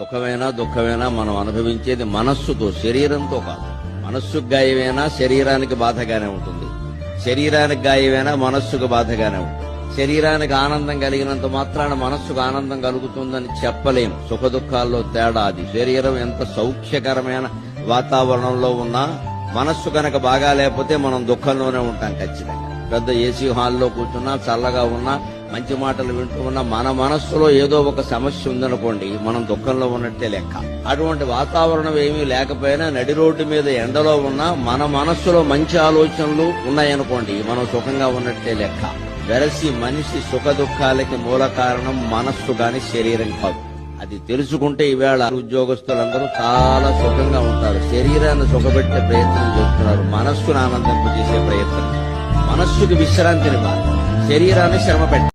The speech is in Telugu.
సుఖమైనా దుఃఖమైనా మనం అనుభవించేది మనస్సుతో శరీరంతో కాదు. మనస్సుకు గాయమైనా శరీరానికి బాధగానే ఉంటుంది. శరీరానికి గాయమైనా మనస్సుకు బాధగానే ఉంటుంది. శరీరానికి ఆనందం కలిగినంత మాత్రాన మనస్సుకు ఆనందం కలుగుతుందని చెప్పలేము సుఖ దుఃఖాల్లో తేడా అది. శరీరం ఎంత సౌఖ్యకరమైన వాతావరణంలో ఉన్నా మనస్సు కనుక బాగా లేకపోతే మనం దుఃఖంలోనే ఉంటాం ఖచ్చితంగా. పెద్ద ఏసీ హాల్లో కూర్చున్నా చల్లగా ఉన్నా మంచి మాటలు వింటూ ఉన్న మన మనస్సులో ఏదో ఒక సమస్య ఉందనుకోండి మనం దుఃఖంలో ఉన్నట్టే లెక్క. అటువంటి వాతావరణం ఏమీ లేకపోయినా నడి రోడ్డు మీద ఎండలో ఉన్నా మన మనస్సులో మంచి ఆలోచనలు ఉన్నాయనుకోండి మనం సుఖంగా ఉన్నట్టే లెక్క. వెరసి మనిషి సుఖ దుఃఖాలకి మూల కారణం మనస్సు గాని శరీరం కాదు. అది తెలుసుకుంటే ఈవేళ ఉద్యోగస్తులందరూ చాలా సుఖంగా ఉంటారు. శరీరాన్ని సుఖపెట్టే ప్రయత్నం చేస్తున్నారు. మనస్సును ఆనందింపజేసే ప్రయత్నం. మనస్సుకి విశ్రాంతిని శరీరాన్ని శ్రమ పెట్టాలి